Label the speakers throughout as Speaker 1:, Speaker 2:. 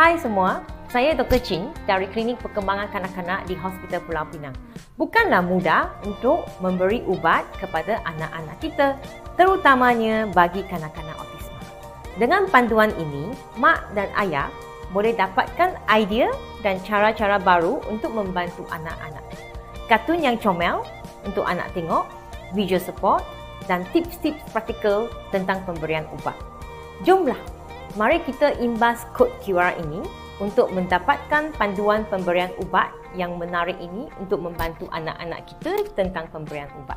Speaker 1: Hai semua, saya Dr. Chin dari Klinik Perkembangan Kanak-Kanak di Hospital Pulau Pinang. Bukanlah mudah untuk memberi ubat kepada anak-anak kita, terutamanya bagi kanak-kanak autisma. Dengan panduan ini, mak dan ayah boleh dapatkan idea dan cara-cara baru untuk membantu anak-anak. Kartun yang comel untuk anak tengok, visual support dan tips-tips praktikal tentang pemberian ubat. Jomlah, mari kita imbas kod QR ini untuk mendapatkan panduan pemberian ubat yang menarik ini untuk membantu anak-anak kita tentang pemberian ubat.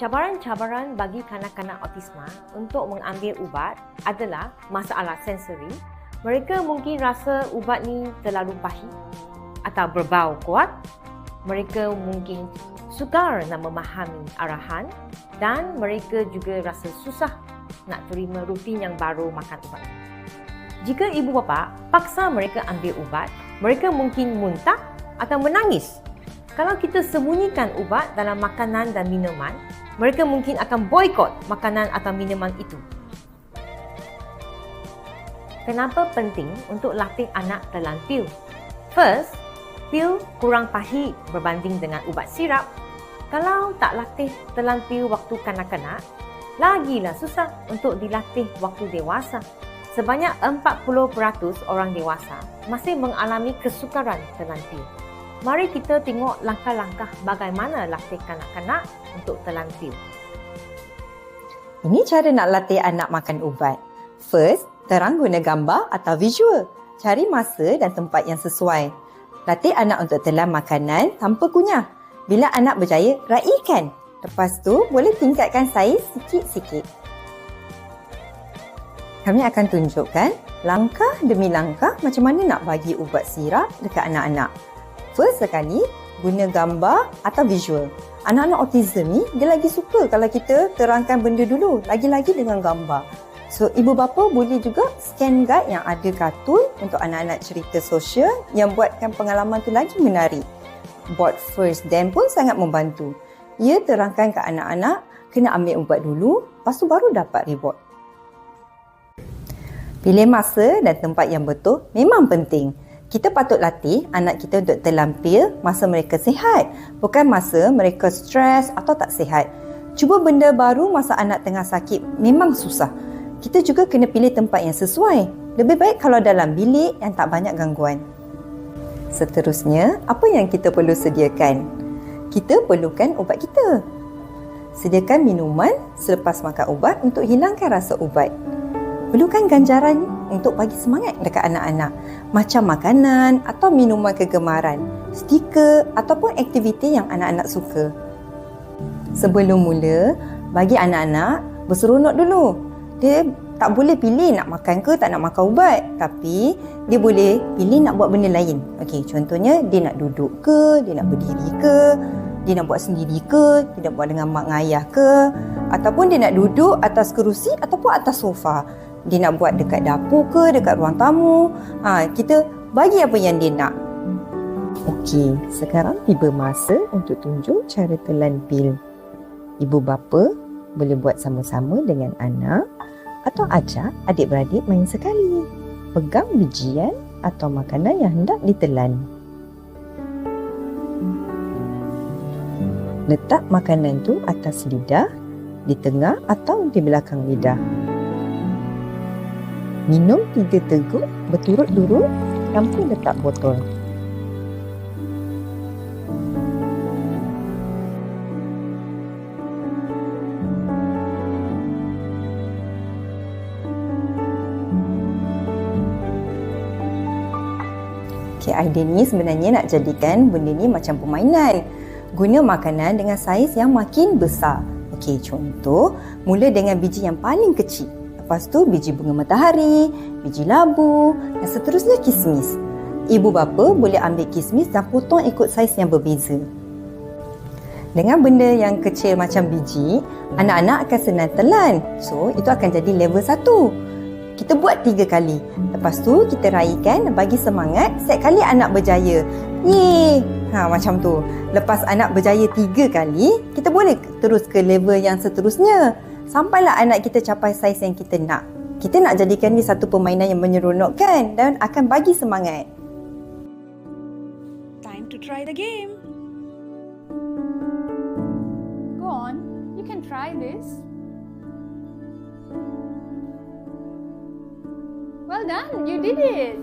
Speaker 1: Cabaran-cabaran bagi kanak-kanak autisma untuk mengambil ubat adalah masalah sensori. Mereka mungkin rasa ubat ni terlalu pahit atau berbau kuat. Mereka mungkin sukar nak memahami arahan dan mereka juga rasa susah nak terima rutin yang baru makan ubat. Jika ibu bapa paksa mereka ambil ubat, mereka mungkin muntah atau menangis. Kalau kita sembunyikan ubat dalam makanan dan minuman, mereka mungkin akan boikot makanan atau minuman itu. Kenapa penting untuk latih anak telan pil? First, pil kurang pahit berbanding dengan ubat sirap. Kalau tak latih telan pil waktu kanak-kanak, lagilah susah untuk dilatih waktu dewasa. Sebanyak 40% orang dewasa masih mengalami kesukaran telan pil. Mari kita tengok langkah-langkah bagaimana latih kanak-kanak untuk telan pil.
Speaker 2: Ini cara nak latih anak makan ubat. First, terang guna gambar atau visual. Cari masa dan tempat yang sesuai. Latih anak untuk telan makanan tanpa kunyah. Bila anak berjaya, raikan. Lepas tu, boleh tingkatkan saiz sikit-sikit. Kami akan tunjukkan langkah demi langkah macam mana nak bagi ubat sirap dekat anak-anak. First sekali, guna gambar atau visual. Anak-anak autism ni, dia lagi suka kalau kita terangkan benda dulu. Lagi-lagi dengan gambar. So, ibu bapa boleh juga scan guide yang ada kartun untuk anak-anak cerita sosial yang buatkan pengalaman tu lagi menarik. Board first then pun sangat membantu. Ia terangkan ke anak-anak kena ambil ubat dulu, lepas tu baru dapat reward. Pilih masa dan tempat yang betul memang penting kita patut latih anak kita untuk terlampil masa mereka sihat, bukan masa mereka stres atau tak sihat. Cuba benda baru masa anak tengah sakit memang susah. Kita juga kena pilih tempat yang sesuai. Lebih baik kalau dalam bilik yang tak banyak gangguan. Seterusnya, apa yang kita perlu sediakan? Kita perlukan ubat kita. Sediakan minuman selepas makan ubat untuk hilangkan rasa ubat. Perlukan ganjaran untuk bagi semangat dekat anak-anak macam makanan atau minuman kegemaran, stiker ataupun aktiviti yang anak-anak suka. Sebelum mula, bagi anak-anak berseronok dulu. Dia tak boleh pilih nak makan ke tak nak makan ubat. Tapi dia boleh pilih nak buat benda lain. Okey, contohnya dia nak duduk ke, dia nak berdiri ke, dia nak buat sendiri ke, dia nak buat dengan mak ayah ke ataupun dia nak duduk atas kerusi ataupun atas sofa. Dia nak buat dekat dapur ke dekat ruang tamu. Ha, kita bagi apa yang dia nak. Okey, sekarang tiba masa untuk tunjuk cara telan pil. Ibu bapa boleh buat sama-sama dengan anak atau ajak adik-beradik main sekali. Pegang bijian atau makanan yang hendak ditelan. Letak makanan tu atas lidah, di tengah atau di belakang lidah. Minum tiga teguk berturut-turut tanpa letak botol. Okay, idea ni sebenarnya nak jadikan benda ni macam permainan. Guna makanan dengan saiz yang makin besar. Okey, contoh, mula dengan biji yang paling kecil. Lepas tu biji bunga matahari, biji labu dan seterusnya kismis. Ibu bapa boleh ambil kismis dan potong ikut saiz yang berbeza. Dengan benda yang kecil macam biji, anak-anak akan senang telan. So, itu akan jadi level satu. Kita buat tiga kali. Lepas tu, kita raikan bagi semangat setiap kali anak berjaya. Yeay! Ha, macam tu. Lepas anak berjaya tiga kali, kita boleh terus ke level yang seterusnya sampailah anak kita capai saiz yang kita nak. Kita nak jadikan ni satu permainan yang menyeronokkan dan akan bagi semangat.
Speaker 3: Time to try the game. Go on, you can try this. Well done, you did it.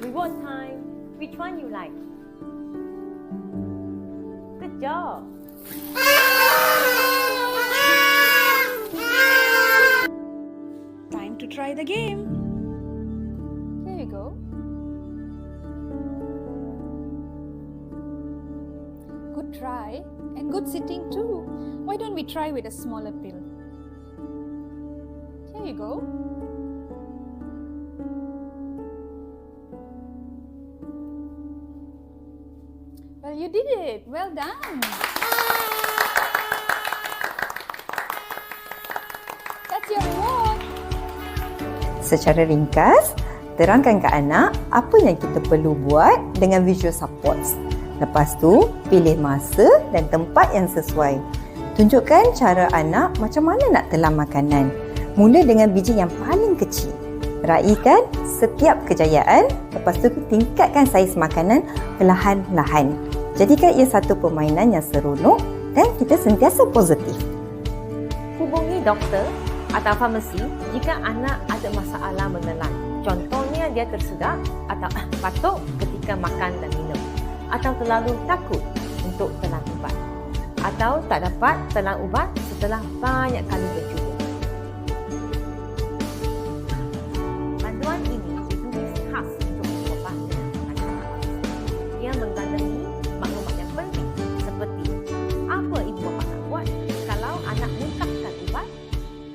Speaker 1: Reward time. Which one you like? Good job.
Speaker 3: Time to try the game. Try and good sitting too. Why don't we try with a smaller pill? Here you go. Well, you did it. Well done. That's your reward.
Speaker 2: Secara ringkas, terangkan ke anak apa yang kita perlu buat dengan visual supports. Lepas tu, pilih masa dan tempat yang sesuai. Tunjukkan cara anak macam mana nak telan makanan. Mula dengan biji yang paling kecil. Raikan setiap kejayaan, lepas tu tingkatkan saiz makanan perlahan-lahan. Jadikan ia satu permainan yang seronok dan kita sentiasa positif.
Speaker 1: Hubungi doktor atau farmasi jika anak ada masalah menelan. Contohnya dia tersedak atau batuk ketika makan dan minum atau terlalu takut untuk telan ubat atau tak dapat telan ubat setelah banyak kali bercuba. Panduan ini ditulis khas untuk berubat dengan. Ia mengandungi maklumat yang penting seperti apa ibu bapa nak buat kalau anak muntahkan ubat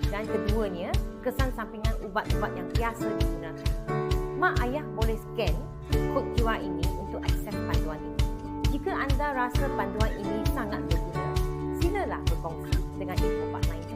Speaker 1: dan keduanya kesan sampingan ubat-ubat yang biasa digunakan. Mak ayah boleh scan kod QR ini untuk. Jika anda rasa panduan ini sangat berguna, silalah berkongsi dengan ibu bapa lain.